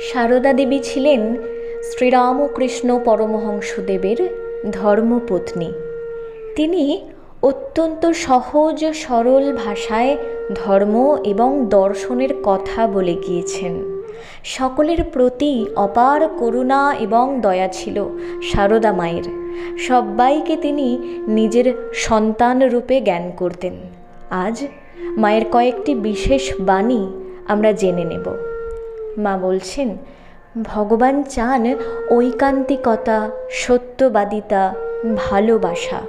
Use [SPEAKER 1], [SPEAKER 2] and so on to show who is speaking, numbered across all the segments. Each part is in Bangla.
[SPEAKER 1] সারদা দেবী ছিলেন শ্রীরামকৃষ্ণ পরমহংসদেবের ধর্মপত্নী। তিনি অত্যন্ত সহজ, সরল ভাষায় ধর্ম এবং দর্শনের কথা বলে গিয়েছেন। সকলের প্রতি অপার করুণা এবং দয়া ছিল সারদা মায়ের। সবাইকে তিনি নিজের সন্তান রূপে জ্ঞান করতেন। আজ মায়ের কয়েকটি বিশেষ বাণী আমরা জেনে নেব। মা বলছেন, ভগবান চান ঐকান্তিকতা, সত্যবাদিতা, ভালোবাসা।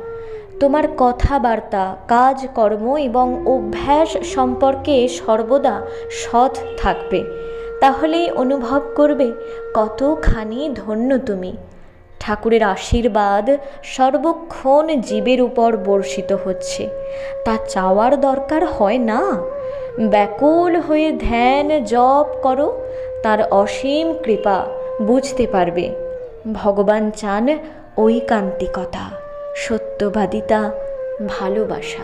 [SPEAKER 1] তোমার কথাবার্তা কাজকর্ম এবং অভ্যাস সম্পর্কে সর্বদা সৎ থাকবে। তাহলেই অনুভব করবে কতখানি ধন্য তুমি। ঠাকুরের আশীর্বাদ সর্বক্ষণ জীবের উপর বর্ষিত হচ্ছে। তা চাওয়ার দরকার হয় না? ব্যাকুল হয়ে ধ্যান জপ করো, তার অসীম কৃপা বুঝতে পারবে। ভগবান চান ঐকান্তিকতা, সত্যবাদিতা, ভালোবাসা।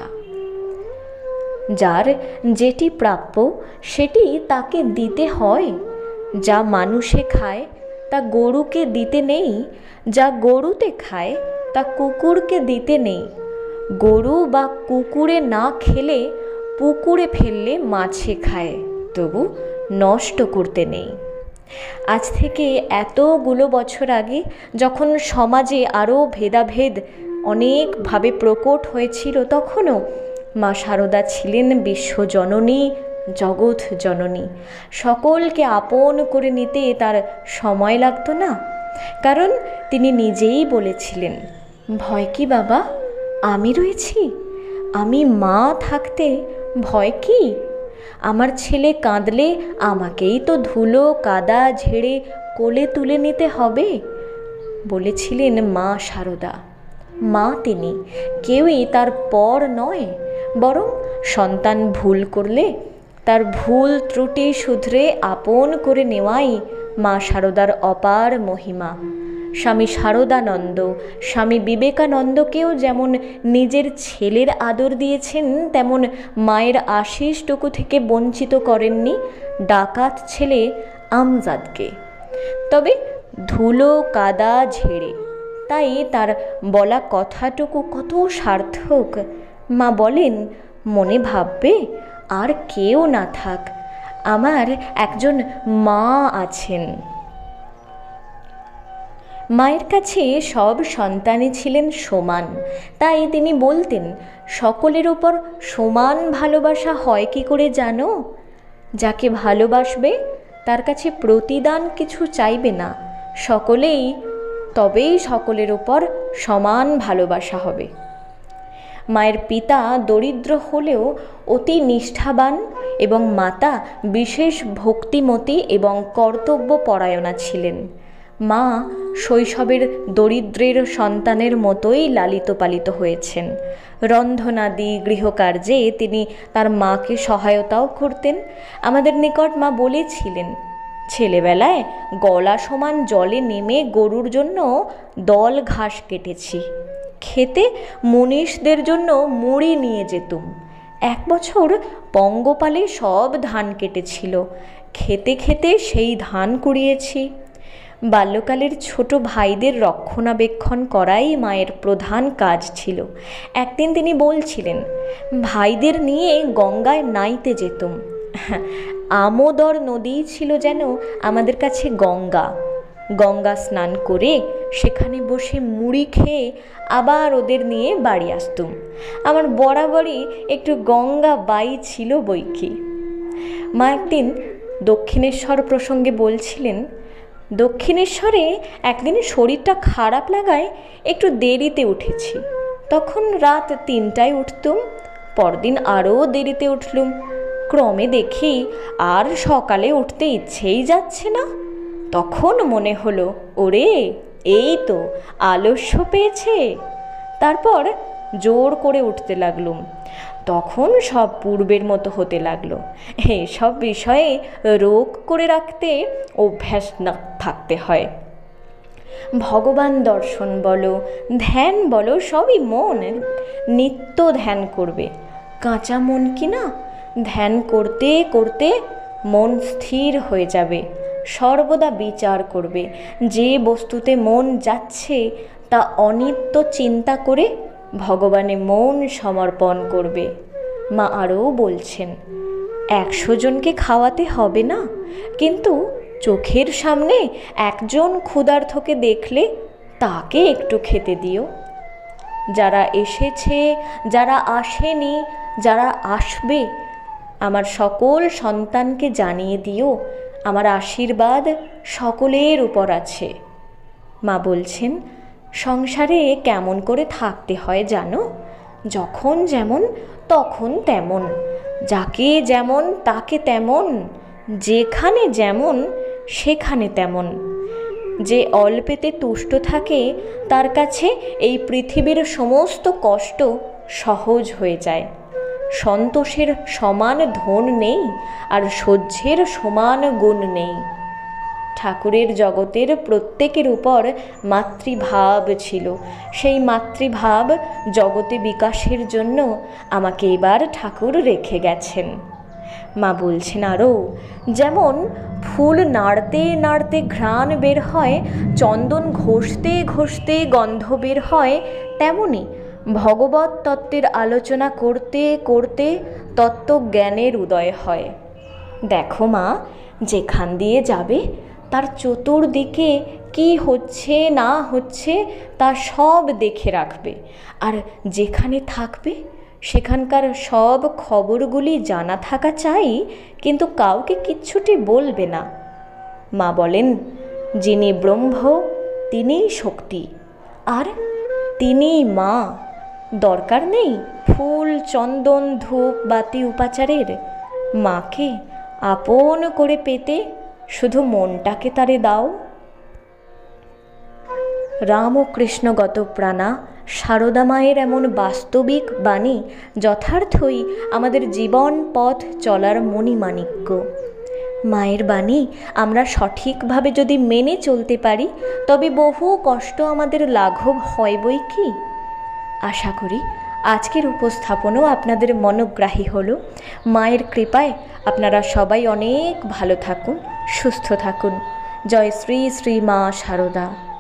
[SPEAKER 1] যার যেটি প্রাপ্য, সেটি তাকে দিতে হয়। যা মানুষে খায়, তা গরুকে দিতে নেই। যা গরুতে খায়, তা কুকুরকে দিতে নেই। গরু বা কুকুরে না খেলে পুকুরে ফেললে মাছে খায়, তবু নষ্ট করতে নেই। আজ থেকে এতগুলো বছর আগে যখন সমাজে আরও ভেদাভেদ অনেকভাবে প্রকট হয়েছিল, তখনও মা সারদা ছিলেন বিশ্বজননী জগৎ জননী। সকলকে আপন করে নিতে তার সময় লাগতো না, কারণ তিনি নিজেই বলেছিলেন, ভয় কি বাবা? আমি রয়েছি? আমি মা থাকতে ভয় কি? আমার ছেলে কাঁদলে আমাকেই তো ধুলো, কাদা, ঝেড়ে কোলে তুলে নিতে হবে, বলেছিলেন মা সারদা। মা তিনি, কেউই তার পর নয়, বরং সন্তান ভুল করলে তার ভুল ত্রুটি শুধরে আপন করে নেওয়াই মা সারদার অপার মহিমা। স্বামী শারদানন্দ। স্বামী বিবেকানন্দকেও যেমন নিজের ছেলের আদর দিয়েছেন, তেমন মায়ের আশিসটুকু থেকে বঞ্চিত করেননি ডাকাত ছেলে আমজাদকে। তবে ধুলো, কাদা, ঝেড়ে, তাই তার বলা কথাটুকু কত সার্থক। মা বলেন, মনে ভাববে, আর কেউ না থাক, আমার একজন মা আছেন। মায়ের কাছে সব সন্তানই ছিলেন সমান। তাই তিনি বলতেন, সকলের ওপর সমান ভালোবাসা হয় কি করে জানো? যাকে ভালোবাসবে, তার কাছে প্রতিদান কিছু চাইবে না। সকলেই, তবেই সকলের ওপর সমান ভালোবাসা হবে। মায়ের পিতা দরিদ্র হলেও অতি নিষ্ঠাবান এবং মাতা বিশেষ ভক্তিমতী এবং কর্তব্যপরায়ণা ছিলেন। মা শৈশবের দরিদ্রের সন্তানের মতোই লালিত পালিত হয়েছেন। রন্ধনাদি, গৃহকার্যে তিনি তার মাকে সহায়তাও করতেন। আমাদের নিকট মা বলেছিলেন, ছেলেবেলায় গলা সমান জলে নেমে গরুর জন্য দল ঘাস কেটেছি। খেতে মনীষদের জন্য মুড়ি নিয়ে যেতুম। এক বছর পঙ্গপালে সব ধান কেটেছিল। খেতে খেতে সেই ধান কুড়িয়েছি। বাল্যকালের ছোট ভাইদের রক্ষণাবেক্ষণ করাই মায়ের প্রধান কাজ ছিল। একদিন তিনি বলছিলেন, ভাইদের নিয়ে গঙ্গায় নাইতে যেতুম। আমোদর নদী ছিল যেন আমাদের কাছে গঙ্গা। গঙ্গা স্নান করে সেখানে বসে মুড়ি খেয়ে আবার ওদের নিয়ে বাড়ি আসতুম। আমার বরাবরই একটু গঙ্গা বাই ছিল বইকি মা একদিন দক্ষিণেশ্বর প্রসঙ্গে বলছিলেন দক্ষিণেশ্বরে একদিন শরীরটা খারাপ লাগায় একটু দেরিতে উঠেছি। তখন রাত তিনটায় উঠতুম, পরদিন আরও দেরিতে উঠলুম। ক্রমে দেখি আর সকালে উঠতে ইচ্ছেই যাচ্ছে না। তখন মনে হলো, ওরে, এই তো আলস্য পেয়েছে। তারপর জোর করে উঠতে লাগলুম। তখন সব পূর্বের মতো হতে লাগল। এসব বিষয়ে রোগ করে রাখতে অভ্যাস না থাকতে হয়। ভগবান দর্শন বলো, ধ্যান বলো, সবই মন। নিত্য ধ্যান করবে। কাঁচা মন কি না? ধ্যান করতে করতে মন স্থির হয়ে যাবে। সর্বদা বিচার করবে। যে বস্তুতে মন যাচ্ছে, তা অনিত্য চিন্তা করে ভগবানে মন সমর্পণ করবে। মা আরও বলছেন, একশো জনকে খাওয়াতে হবে না, কিন্তু চোখের সামনে একজন ক্ষুধার্থকে দেখলে তাকে একটু খেতে দিও। যারা এসেছে, যারা আসেনি, যারা আসবে, আমার সকল সন্তানকে জানিয়ে দিও, আমার আশীর্বাদ সকলের উপর আছে। মা বলছেন সংসারে কেমন করে থাকতে হয় জানো? যখন যেমন, তখন তেমন। যাকে যেমন, তাকে তেমন। যেখানে যেমন, সেখানে তেমন। যে অল্পেতে তুষ্ট থাকে, তার কাছে এই পৃথিবীর সমস্ত কষ্ট সহজ হয়ে যায়। সন্তোষের সমান ধন নেই, আর সহ্যের সমান গুণ নেই। ঠাকুরের জগতের প্রত্যেকের উপর মাতৃভাব ছিল। সেই মাতৃভাব জগতে বিকাশের জন্য আমাকে এবার ঠাকুর রেখে গেছেন। মা বলছেন আরও যেমন ফুল নাড়তে নাড়তে ঘ্রাণ বের হয়, চন্দন ঘষতে ঘষতে গন্ধ বের হয়, তেমনি ভগবত তত্ত্বের আলোচনা করতে করতে তত্ত্বজ্ঞানের উদয় হয়। দেখো মা, যেখান দিয়ে যাবে তার চতুর্দিকে কি হচ্ছে, না হচ্ছে, তা সব দেখে রাখবে। আর যেখানে থাকবে, সেখানকার সব খবরগুলি জানা থাকা চাই, কিন্তু কাউকে কিচ্ছুটি বলবে না। মা বলেন, যিনি ব্রহ্ম, তিনিই শক্তি, আর তিনিই মা। দরকার নেই ফুল, চন্দন, ধূপ, বাতি, উপাচারের। মাকে আপন করে পেতে শুধু মনটাকে তারে দাও। রাম ও কৃষ্ণগত প্রাণা, সারদা মায়ের এমন বাস্তবিক বাণী যথার্থই আমাদের জীবন পথ চলার মণিমাণিক্য। মায়ের বাণী আমরা সঠিকভাবে যদি মেনে চলতে পারি, তবে বহু কষ্ট আমাদের লাঘব হয় বই কি? আশা করি আজকের উপস্থাপনও আপনাদের মনোগ্রাহী হলো। মায়ের কৃপায় আপনারা সবাই অনেক ভালো থাকুন, সুস্থ থাকুন। জয় শ্রী শ্রী মা সারদা।